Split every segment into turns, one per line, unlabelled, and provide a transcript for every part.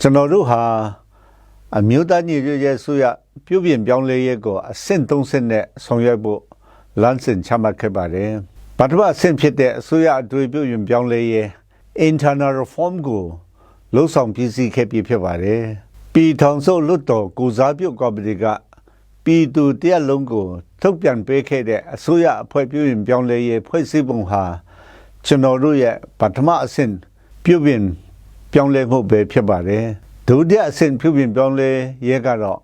ကျွန်တော်တို့ဟာအမျိုးသားညီညွတ်ရေးဆိုရပြုပြင်ပြောင်းလဲရေးကိုအဆင့်30နဲ့ဆောင်ရွက်ဖို့လမ်းစဉ်ချမှတ်ခဲ့ပါတယ်။ပထမအဆင့်ဖြစ်တဲ့အစိုးရအတွေ့ပြုပြင်ပြောင်းလဲရေး internal reform ကိုလှုပ်ဆောင်ပြည်စည်းခဲ့ပြီးဖြစ်ပါတယ်။ပြည်ထောင်စုလွတ်တော်ကိုစားပြုကော်မတီကပြည်သူတရက်လုံးကိုထုတ်ပြန်ပေးခဲ့တဲ့အစိုးရအဖွဲ့ပြုပြင်ပြောင်းလဲရေးဖွဲ့စည်းပုံဟာကျွန်တော်တို့ရဲ့ပထမအဆင့်ပြုပြင် ပြောင်းလဲမှုပဲဖြစ်ပါတယ်ဒုတိယအဆင့်ပြုပြင်ပြောင်းလဲရေးကတော့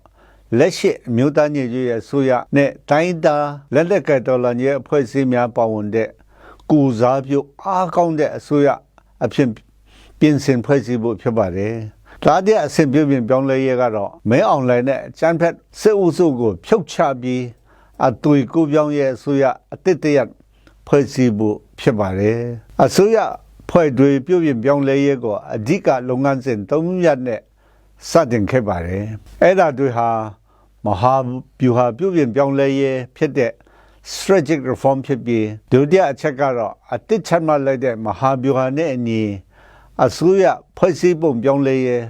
လက်ရှိအမျိုးသားညီညွတ်ရေးအစိုးရနဲ့တိုင်းဒါလက်လက်ကတော်လှန်ရေးအဖွဲ့အစည်းများပါဝင်တဲ့ကုစားပြုအားကောင်းတဲ့အစိုးရအဖြစ်ပြင်ဆင်ဖွဲ့စည်းဖို့ဖြစ်ပါတယ်ဒါတဲ့အဆင့်ပြုပြင်ပြောင်းလဲရေးကတော့မဲအွန်လိုင်းနဲ့အချမ်းဖက်စစ်အုပ်စုကိုဖြုတ်ချပြီးအသွေးကိုပြောင်းရဲ့အစိုးရအတစ်တရက်ဖွဲ့စည်းဖို့ဖြစ်ပါတယ်အစိုးရ ဖွဲ့တွေပြုပြင်ပြောင်းလဲရေးကိုအဓိကလုပ်ငန်းစဉ်၃ရပ်နဲ့စတင်ခဲ့ပါတယ်အဲ့ဒါတွေဟာမဟာဗျူဟာပြုပြင်ပြောင်းလဲရေးဖြစ်တဲ့ strategic reform ဖြစ်ပြီးဒုတိယအချက်ကတော့အတိတ်ချမှတ်လိုက်တဲ့မဟာဗျူဟာနဲ့အညီအစိုးရဖွဲ့စည်းပုံပြောင်းလဲရေး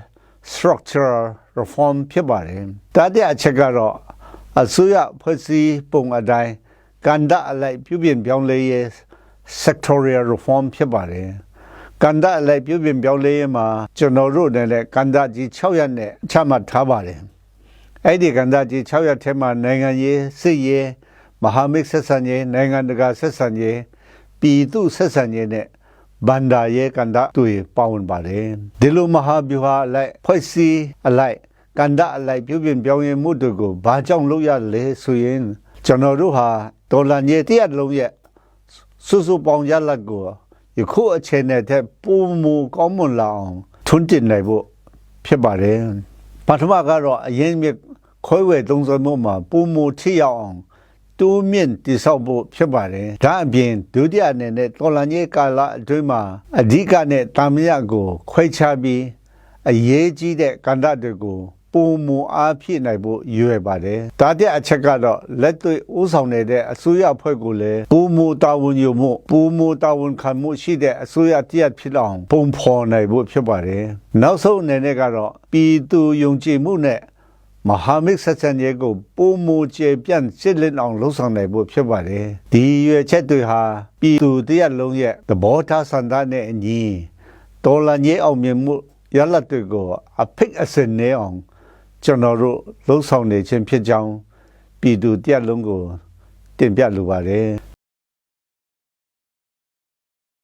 structural reform ဖြစ်ပါတယ်တတိယအချက်ကတော့အစိုးရဖွဲ့စည်းပုံအတိုင်းကန္တာအလိုက်ပြုပြင်ပြောင်းလဲရေး sectorial reform ဖြစ်ပါတယ် ကန္တာအလိုက်ပြုပြင်ပြောင်းလဲရေးမှာကျွန်တော်တို့လည်းကန္တာကြီး6ရက်နဲ့ချမှတ်ထားပါတယ်အဲ့ဒီကန္တာကြီး6ရက်ထဲမှာနိုင်ငံရေးစစ်ရေးမဟာမိတ်ဆက်ဆံရေးနိုင်ငံတကာဆက်ဆံရေးပြည်သူဆက်ဆံရေးနဲ့ဘန္ဒာရဲ့ကန္တာတွေပါဝင်ပါတယ်ဒီလိုမဟာဗျူဟာအလိုက်ဖွဲ့စည်းအလိုက်ကန္တာအလိုက်ပြုပြင်ပြောင်းလဲမှုတွေကိုဘာကြောင့်လုပ်ရလဲဆိုရင်ကျွန်တော်တို့ဟာဒေါ်လာညတရက်လုံးရဲ့စုစုပေါင်းရလဒ်ကို ယခုအချိန်နဲ့တည်းပုံမူကောင်းမွန်လာအောင်ထွန်းတင်နိုင်ဖို့ဖြစ်ပါတယ်ပထမကတော့အရင်မြခွဲဝဲသုံးစွဲမှုမှာပုံမူထိရောက်အောင်တိုးမြင့်တိဆောက်ဖို့ဖြစ်ပါတယ်ဒါအပြင်ဒုတိယအနေနဲ့တော်လန်ကြီးကာလအတွင်းမှာအဓိကနဲ့တာမယကိုခွဲခြားပြီးအရေးကြီးတဲ့ကန္တတွေကို ပုံမူအားဖြည့်နိုင်ဖို့ရွယ်ပါတယ်ဒါတဲ့အချက်ကတော့လက်တွေ့ဥဆောင်နေတဲ့အစိုးရအဖွဲ့ကိုလည်းပုံမူတာဝန်ယူမှုပုံမူတာဝန်ခံမှုရှိတဲ့အစိုးရတရက်ဖြစ်အောင်ပုံဖော်နိုင်ဖို့ဖြစ်ပါတယ်နောက်ဆုံးအနေနဲ့ကတော့ပြည်သူယုံကြည်မှုနဲ့မဟာမိတ်ဆက်ဆံရေးကိုပုံမူကျေပြန့်စစ်လင်းအောင်လှုံ့ဆော်နိုင်ဖို့ဖြစ်ပါတယ်ဒီရွယ်ချက်တွေဟာပြည်သူတရက်လုံးရဲ့သဘောထားဆန္ဒနဲ့အညီတော်လန်ရေးအောင်မြင်မှုရလဒ်တွေကိုအဖိတ်အစင်နေအောင် ကျွန်တော်တို့လှုံ့ဆော်နေခြင်းဖြစ်ကြောင်းပြည်သူတရက်လုံးကိုတင်ပြလိုပါတယ်